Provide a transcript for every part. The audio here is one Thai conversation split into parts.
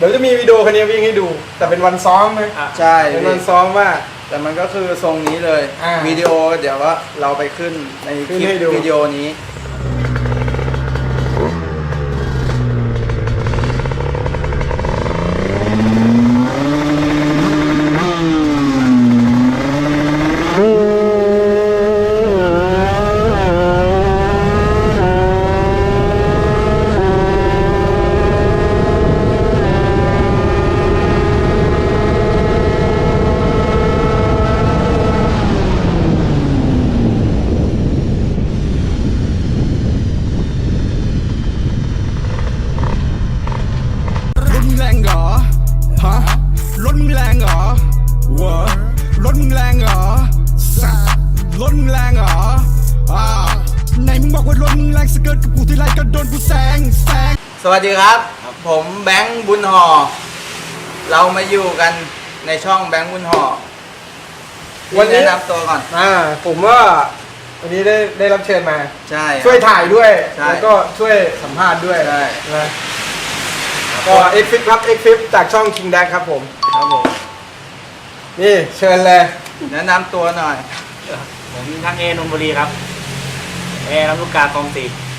เดี๋ยวจะมีวิดีโอคันนี้วิ่งให้ดู แต่เป็นวันซ้อมไหมอะ ใช่เป็นพี่วันซ้อมว่า แต่มันก็คือทรงนี้เลยอ่าวิดีโอเดี๋ยวว่าเราไปขึ้นในคขึ้นลิปให้ดู วิดีโอนี้ เกิร์ตกับกูที่ไรก็โดนกูแซงแซงสวัสดีครับ ผมแบงค์บุญห่อ เรามาอยู่กันในช่องแบงค์บุญห่อวันนี้แนะนำตัวก่อน อ่าผมว่าวันนี้ได้ได้รับเชิญมา ใช่ ช่วยถ่ายด้วย ใช่ แล้วก็ช่วยสัมภาษณ์ด้วยใช่นะก็เอ็กฟิปครับเอ็กฟิปจากช่อง King d a ครับผม ครับผม นี่เชิญเลย แนะนำตัวหน่อย ผมทางเอนนบุรีครับ เอลำลูกกาคลองสี่ครับ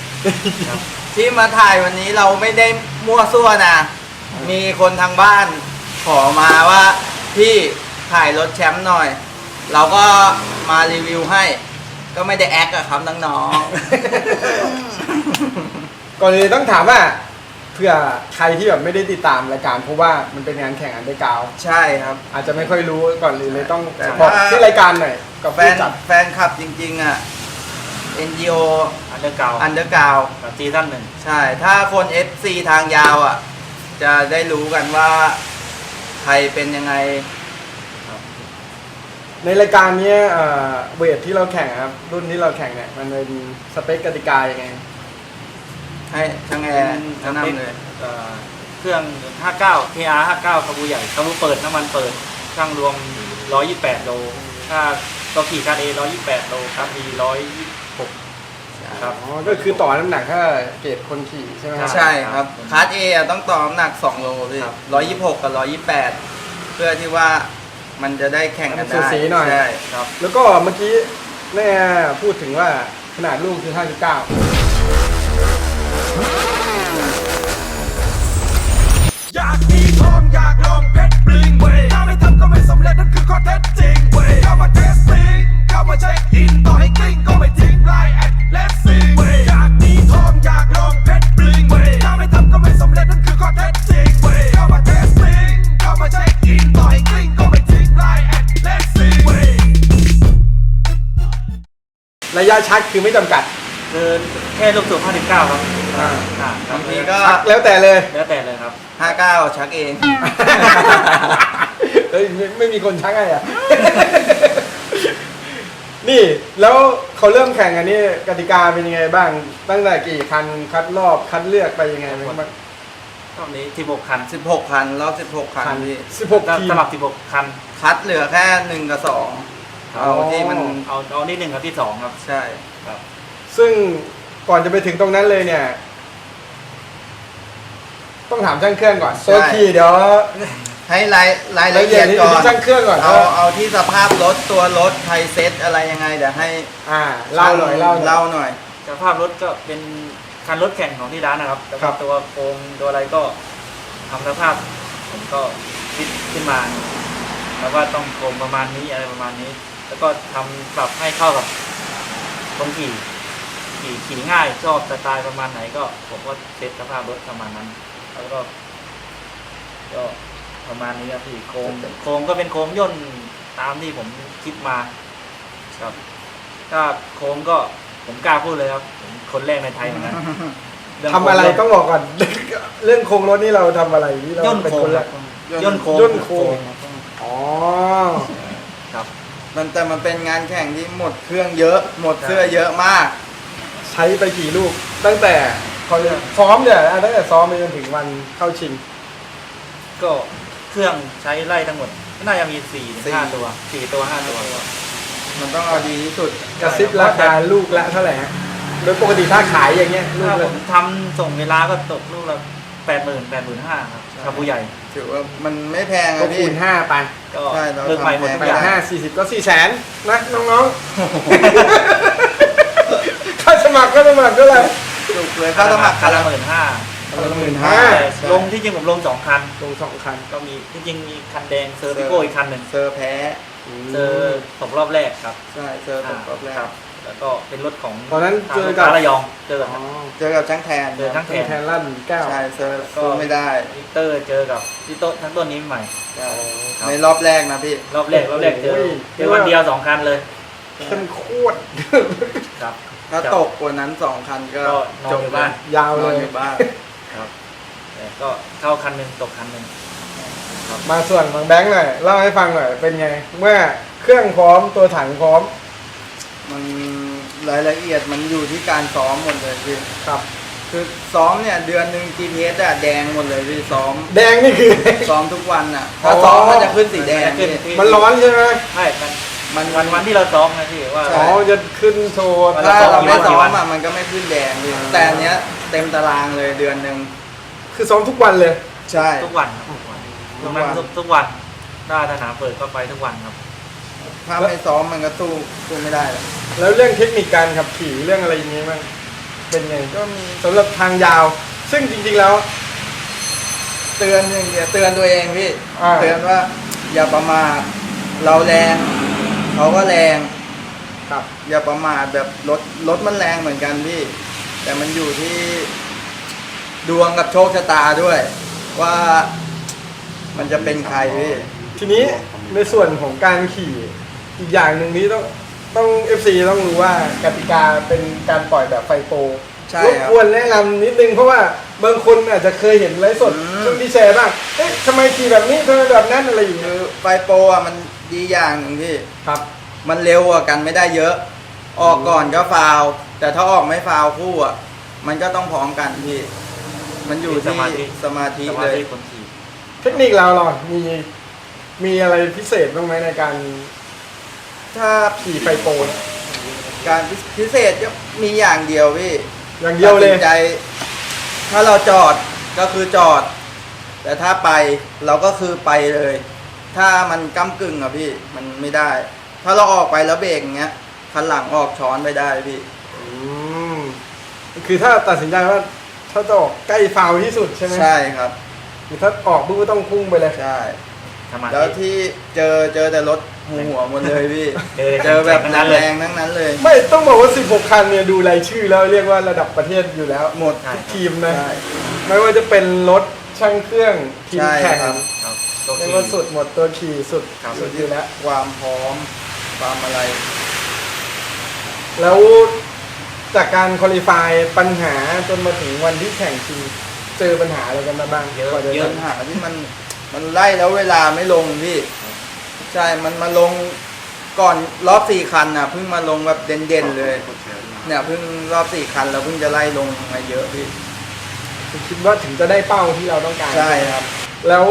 ที่มาถ่ายวันนี้เราไม่ได้มั่วซั่วนะ มีคนทางบ้านขอมาว่าพี่ถ่ายรถแชมป์หน่อย เราก็มารีวิวให้ ก็ไม่ได้แอคอะครับน้องก่อนอื่นต้องถามว่าเพื่อใครที่แบบไม่ได้ติดตามรายการ เพราะว่ามันเป็นงานแข่งอันเดอร์กราวด์ๆ ใช่ครับ อาจจะไม่ค่อยรู้ก่อนอื่นเลยต้องแต่บอกถ้า ที่รายการหน่อยกับแฟผู้นจัด แฟนคลับจริงๆอะ NGO อันเดอร์เก่า Underground กับซีซั่นหนึ่งใช่ ถ้าคน FC ทางยาวอะ จะได้รู้กันว่าใครเป็นยังไง ในรายการเนี้ยเอ่อเวทที่เราแข่งครับ รุ่นที่เราแข่งเนี่ย มันเป็นสเปคกติกายังไง ให้ช่างแอร์แนะนำเลย เอ่อเครื่อง 59 KR 59ขบูใหญ่ขบูเปิดน้ำมันเปิดช่างรวม 128 โล ถ้า ตัวขี่คาร์เอ128โลครับมี126ครับ อ๋อก็คือต่อน้ำหนักถ้าเกรดคนขี่ใช่ไหมครับใช่ครับคาร์ดเอะต้องต่อน้ำหนัก 2 โลพี่ครับร้อยยี่หกกับร้อยยี่แปดเพื่อที่ว่ามันจะได้แข่งกันสูได้สีหน่อย ใช่ครับ แล้วก็เมื่อกี้แม่พูดถึงว่าขนาดลูกคือ 59 อยากมีทองอยาก ชักคือไม่จำกัดคือแค่ลูกสูบ59 ครับอ่าอ่าครับบางทีก็ ชักแล้วแต่เลย แล้วแต่เลยครับห้าเก้าชักเอง เฮ้ยไม่ไม่มีคนชักไงอะ นี่แล้วเขาเริ่มแข่งกันนี่กติกาเป็นยังไงบ้าง ตั้งแต่กี่คันคัดรอบคัดเลือกไปยังไงบ้าง รอบนี้ 16 คัน16คันรอบ16คันคันพี่สิบหกทีมสลับ 16 คัน คัดเหลือแค่หนึ่งกับสองครับ เอาที่มันเอาเอาที่หนึ่งกับที่สองครับ ใช่ ครับ ซึ่งก่อนจะไปถึงตรงนั้นเลยเนี่ย ต้องถามช่างเครื่องก่อนใช่ตัวขี่เดี๋ยวให้รายรายรายละละเอีเอียยดดที่ก่อนช่างเครื่องก่อนเอาว่าเอาที่สภาพรถตัวรถไทยเซ็ตอะไรยังไงเดี๋ยวให้อ่าเล่าหน่อยเล่าหน่อยเล่าหน่อย สภาพรถก็เป็นคันรถแข่งของที่ร้านนะครับแล้วครัก็บตัวโครงตัวอะไรก็ทำสภาพผมก็คิดขึ้นมา แล้วว่าต้องโครงประมาณนี้อะไรประมาณนี้ แล้วก็ทำปรับให้เข้ากับคนขี่ขี่ขี่ง่ายชอบสไตล์ประมาณไหนก็ผมก็เซตสภาพรถประมาณนั้น แล้วก็ ก็ประมาณนี้ครับพี่โครงโครงก็เป็นโครงย่นตามที่ผมคิดมาครับ ถ้าโครงก็ผมกล้าพูดเลยครับผมคนแรกในไทยเหมือนกันเงทำอะไรโคงต้องบอกก่อน เรื่องโครงรถนี่เราทำอะไรที่เราย่นเป็นโครคงนแรครักบย่นโครงย่นโครงอ๋อ ครับ มันแต่มันเป็นงานแข่งที่หมดเครื่องเยอะ หมดเสื้อเยอะมาก ใช้ไปกี่ลูก ตั้งแต่เขาเรียกซ้อมเนี่ยนะตั้งแต่ซ้อมไปจนถึงวันเข้าชิง ก็เครื่องใช้ไล่ทั้งหมดก็น่าจะมีสี่ถึงสี่ ห้าตัวสี่ตัวห้าตัว มันต้องเอาดีที่สุด กระซิบราคาลูกละเท่าไหร่ฮะโดยปกติถ้าขายอย่างเงี้ยลูกถ้าผละมทำส่งเวลาก็ตกลูกละแปดหมื่นแปดหมื่นห้าครับใช่ชาบูใหญ่ ถือว่ามันไม่แพงก็อะคูพี่ ณห้าไปก็ใช่เราเลิกใหม่หมดทุกแปอดย่าง ห้าสี่สิบก็สี่แสนนะน้องๆ ถ้าสมัครก็สมัครก็เลย ถูกเลยค่าสมัครคันละหมื่นห้าคันละหมื่นห้าลงที่จริงผมลงสองคัน ลงสองคันก็มีที่จริงมีคันแดงเซอร์พิโก้อีกคันหนึ่งเซอร์แพ้ เจอตกรอบแรกครับ ใช่เซอร์ตกรอบแรก ครับ แล้วก็เป็นรถของตอนนั้นทางเจอลูกกับ ค้าระยองเจอกับอ๋อเจอกับช่างแทนเจอช่าง แทน แทนลั่นแก้วใช่เซอร์สู้ไม่ได้วิกเตอร์เจอกับพี่โต้ทั้งต้นนี้ใหม่ใช่ครับ ในรอบแรกนะพี่ รอบแรกรอบแรกเจอโอ้ยเจอวันเดียวสองคันเลยเข้มโคตร ครับถ้าตกกว่านั้นสองคันก็ก็นอนจบอยู่บ้านยาวนเลอนย อยู่บ้าน ครับแต่ก็เข้าคันหนึ่งตกคันหนึ่ง มาส่วนของแบงค์หน่อยเล่าให้ฟังหน่อยเป็นไง เมื่อเครื่องพร้อมตัวถังพร้อม มันรายละเอียดมันอยู่ที่การซ้อมหมดเลยพี่ครับ คือซ้อมเนี่ยเดือนหนึ่ง GPS อะแดงหมดเลยพี่ซ้อม แดงนี่คือ ซ้อมทุกวันอะอ๋อถ้าซ้อมมันจะขึ้นสีแดงมันจะขึ้พี่นมันร้อนใช่ไหมใช่มันมันวันวันที่เราซ้อมนะพี่ว่า ใช่ อ๋อจะขึ้นโชว์วันถ้าละเราไม่กี่ซ้อวัมนอะมันก็ไม่ขึ้นแดงพี่อ่าแต่อันเนี้ยเต็มตารางเลยเดือนหนึ่งคือซ้อมทุกวันเลย ใช่ ทุกวันครับทุกวันทุตรกงวันนั้นทุกทุกวัน ถ้าสนามเปิดก็ไปทุกวันครับ ถ้าไม่ซ้อมมันก็สู้สู้ไม่ได้หรอกแล้วเรื่องเทคนิคการขับขี่เรื่องอะไรอย่างนี้มั้างเป็นไงก็มีสำหรับทางยาว ซึ่งจริงๆแล้ว เตือนอย่างเดียวเตือนตัวเองพี่อ่า เตือนว่า อย่าประมาทเราแรงเขาก็แรง ครับอย่าประมาทแบบรถรถมันแรงเหมือนกันพี่ แต่มันอยู่ที่ดวงกับโชคชะตาด้วย ว่ามันจะเป็นใครพี่ ทีนี้ในส่วนของการขี่ อีกอย่างหนึ่งที่ต้องต้อง FC ต้องรู้ว่ากติกาเป็นการปล่อยแบบไฟโปรใช่รบครับ กวนแนะนำนิดนึงเพราะว่าบางคนอาจจะเคยเห็นไลฟ์สดอืม ช่วงที่แชร์บ้างเอ๊ะทำไมขี่แบบนี้ทำไมแบบนั้นอะไรอย่างเงี้คืยอไฟโปรอะมันดีอย่างหนึ่งพี่ ครับ มันเร็วกว่ากันไม่ได้เยอะ ออกก่อนก็ฟาวล์แต่ถ้าออกไม่ฟาวล์คู่อะ มันก็ต้องพร้อมกันพี่ มันอยู่สที่มาธิสมาธิสมาเลยธิคนขี่เทคนิคเราหรอมีมีอะไรพิเศษบ้างไหมในการ ถ้าขี่ไฟโปรเนี่ยการพิเศษก็มีอย่างเดียวพี่อย่างเดียวเลยตัสินใจ ถ้าเราจอดก็คือจอด แต่ถ้าไปเราก็คือไปเลย ถ้ามันก้ากึ่งอะพี่มันไม่ได้ ถ้าเราออกไปแล้วเบรกอย่างเงี้ยคันหลังออกช้อนไปได้พี่ อืมคือถ้าตัดสินใจว่าถ้าจะออกใกล้ฟาวที่สุดใช่ไหมใช่ครับ คือถ้าออกปุ๊บก็ต้องพุ่งไปเลย ใช่ สมาธิ แล้วที่เจอเจอแต่รถหัวหัวหมดเลยพี่ เจอเจอแบบทั้งนั้นเลย แรงๆทั้งนั้นเลย ไม่ต้องบอกว่า 16 คันเนี่ยดูรายชื่อแล้วเรียกว่าระดับประเทศอยู่แล้วหมดใช่ทุกทีมนะใช่ ไม่ว่าจะเป็นรถช่างเครื่องทีมใช่แข่งครับ ครับตัวเรียกขี่ว่าสุดหมดตัวขี่สุดครับ สุดอยู่แล้ว ความพร้อม ความอะไร แล้วจากการคุริฟายปัญหาจนมาถึงวันที่แข่งจริงเจอปัญหาอะไรกันมาบ้างเยอะ กว่าจะเยอะ ปัญหาที่มัน มันไล่แล้วเวลาไม่ลงพี่ ใช่ มันมาลงก่อนรอบสี่คันน่ะเพิ่งมาลงแบบเด่นๆเลย เนี่ยเพิ่งรอบสี่คันเราเพิ่งจะไล่ลงมาเยอะพี่ คิดว่าถึงจะได้เป้าที่เราต้องการ ใช่ครับ แล้ว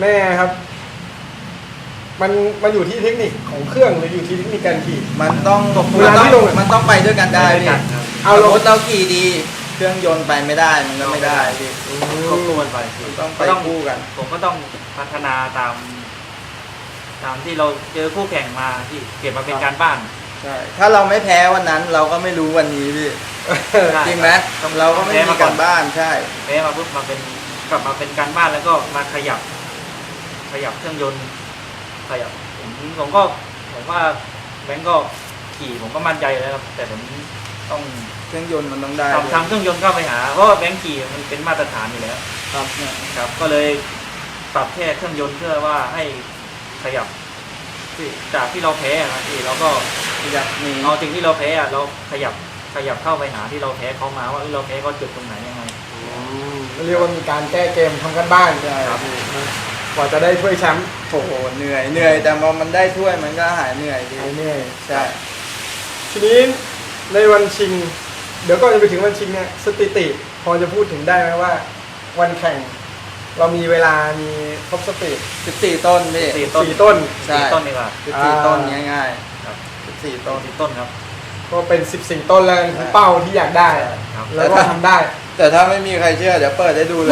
แม่ครับ มันมันอยู่ที่เทคนิคของเครื่องหรืออยู่ที่เทคนิคการขี่ มันต้องเวลาที่ลงมันต้องไปด้วยกันได้ด้วยพี่กันครับเอาเอาลรงถเราขี่ดี เครื่องยนต์ไปไม่ได้มันก็ไม่ได้พี่ควบคู่กันไปพี่มันต้องไปก็ต้องคู่กัน ผมก็ต้องพัฒนาตาม ตามที่เราเจอคู่แข่งมาที่เก็บมาเป็นการบ้านใช่ถ้าเราไม่แพ้วันนั้นเราก็ไม่รู้วันนี้พี่ใช่จริงไหมต้องเราก็ไม่แพ้มีมาก่กาอนรบ้านใช่แพ้มาปุ๊บมาเป็นกลับมาเป็นการบ้านแล้วก็มาขยับ ขยับเครื่องยนต์ขยับผมผมก็ผมว่าแบงก์ก็ขี่ผมก็มั่นใจแล้วครับแต่ผมต้อง เครื่องยนต์มันต้องได้ทำทำเครื่องยนต์เข้าไปหาเพราะว่าแบงก์ขี่มันเป็นมาตรฐานอยู่แล้วครับเนี่ยครับ ก็เลยปรับแค่เครื่องยนต์เพื่อว่าให้ขยับที่จากที่เราแพ้อะนะที่เราก็อยากหนีเอาสิ่งที่เราแพ้อะเราขยับขยับเข้าไปหาที่เราแพ้เขามาว่าเอ้ยเราแพ้เขาจุดตรงไหนยังไงเรียกว่ามีการแก้เกมทำกันบ้านใช่ครับกว่าจะได้ถ้วยแชมป์โอ้โหเหนื่อยเหนื่อย แต่พอมันได้ถ้วยมันก็หายเหนื่อยดีหายเหนื่อยใช่ทีนี้ในวันชิง เดี๋ยวก่อนจะไปถึงวันชิงเนี่ยสถิติพอจะพูดถึงได้ไหมว่า วันแข่ง เรามีเวลามีครบสปีดสิบสี่ต้นพี่ สี่ต้นสี่ต้น ใช่ สี่ต้นดีกว่าสิบสี่ต้นอ่าง่ายครับๆสิบสี่ต้ต้นน สี่ต้นครับ ก็เป็น 14 ต้นแล้วกันคือเป้าที่อยากได้ ครับ แล้วก็ทำได้ แต่ถ้าไม่มีใครเชื่อเดี๋ยวเปิดให้ดูเลย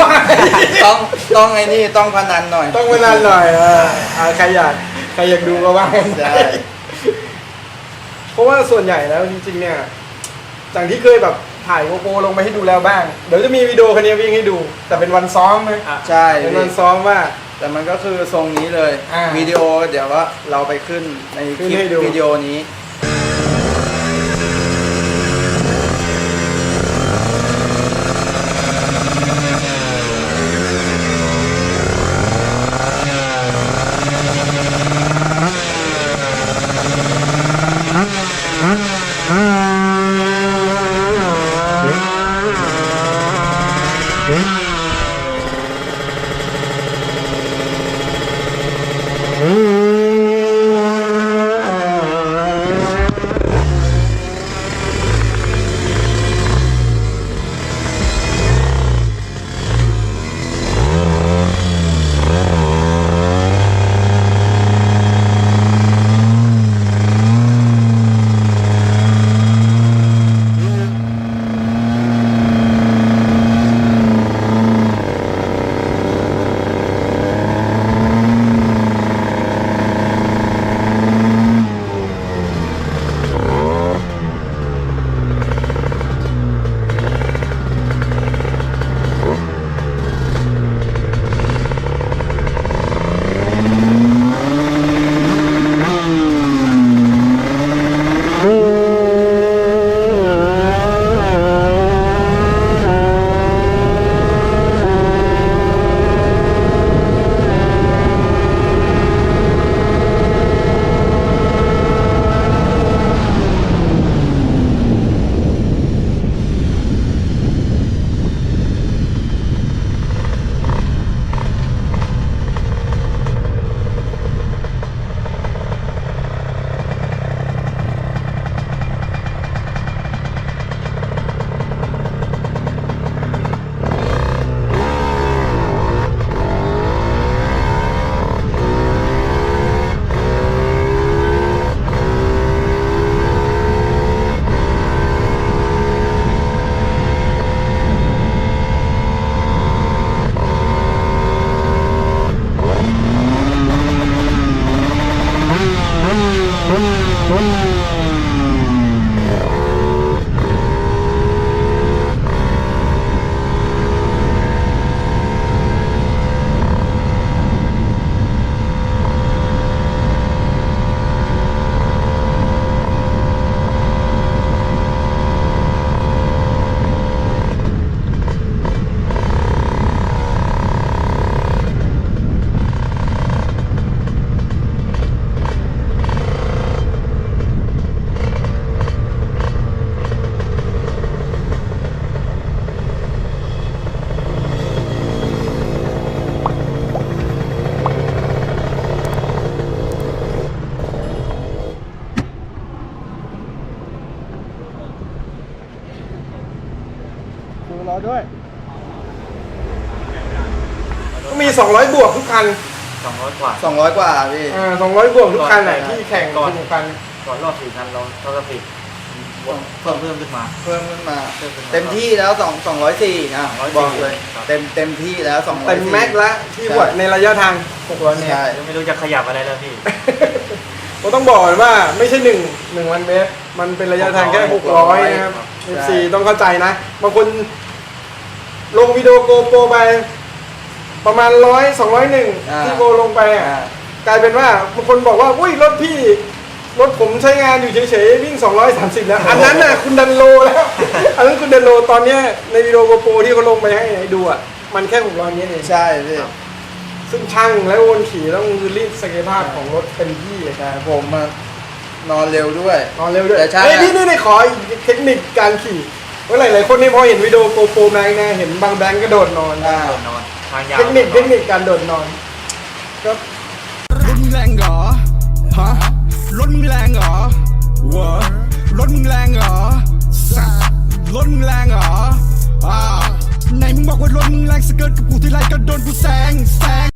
ต้องต้องไอ้นี่ต้องพนันหน่อย ต้องเวลาหน่อยเอออ่าใครอยากใครอยากดูก็ว่ากันใช่ได้เพราะว่าส่วนใหญ่แล้วจริงๆเนี่ย จากที่เคยแบบถ่ายโกโปรลงไปให้ดูแล้วบ้าง เดี๋ยวจะมีวิดีโอคันนี้วิ่งให้ดู แต่เป็นวันซ้อมไหมอะใช่ เป็นพี่วันซ้อมว่า แต่มันก็คือทรงนี้เลยอ่าวิดีโอเดี๋ยวว่าเราไปขึ้นในคขึ้นลิปให้ดู วิดีโอนี้ รอด้วยก็มี 200 บวกทุกคัน สองร้อยกว่า200กว่าพี่ อ่า 200 บวกทุกคันแหละที่แข่งก่อนทุกคันก่อนรอบสี่คันเราเท่ากับผิดเพิ่มเพิ่มขึ้นมา เพิ่มขึ้นมา เพิ่มขึ้นมาเต็มที่แล้ว2 204นะ204บอกเลย ครับ เต็มเต็มที่แล้ว204 เต็มแม็กซ์ละที่บวชในระยะทาง 600เมตร ใช่ ยังไม่รู้จะขยับอะไรแล้วพี่ ผมต้องบอกก่อนว่าไม่ใช่หนึ่งหนึ่งวันเมตร มันเป็นระยะทางแค่600นะครับ ครับ FC ต้องเข้าใจนะบางคน ลงวิดีโอโกโปรไป ประมาณร้อยสองร้อยหนึ่งอ่า ที่โกลงไปอะอ่ากลายเป็นว่าบางคนบอกว่าอุ้ยรถพี่ รถผมใช้งานอยู่เฉยๆวิ่ง 230 แล้ว อันนั้นน่ะคุณดันโลแล้ว อันนั้นคุณดันโลตอนเนี้ยในวิดีโอโกโปรที่เขาลงไปให้ให้ดูอะมันแค่600เมตรเอง ใช่พี่ซึ่งช่างและวนขี่ต้องรีดศักยภาพของรถเต็มที่เลยใช่ผมมานอนเร็วด้วย นอนเร็วด้วยแต่ช่าง เอ้ยอะนี่นี่นี่ขออีกเทคนิคการขี่ เมื่อหลายๆคนนี่พอเห็นวิดีโอโปรโปรแบงค์นะเห็นบางแบงค์ก็โดดนอนอ่านะนมายาวเทคนิคเทคนิคการโดดนอนก็รถมึแรงเหรอ ฮะ รถมึแรงเหรอวะรถมึแรงเหรอสัสรถมึแรงเหรออ่าไหนมึงบอกว่ารถมึงแรงสเกิดกับกูที่ไรก็โดนกูแซงแซง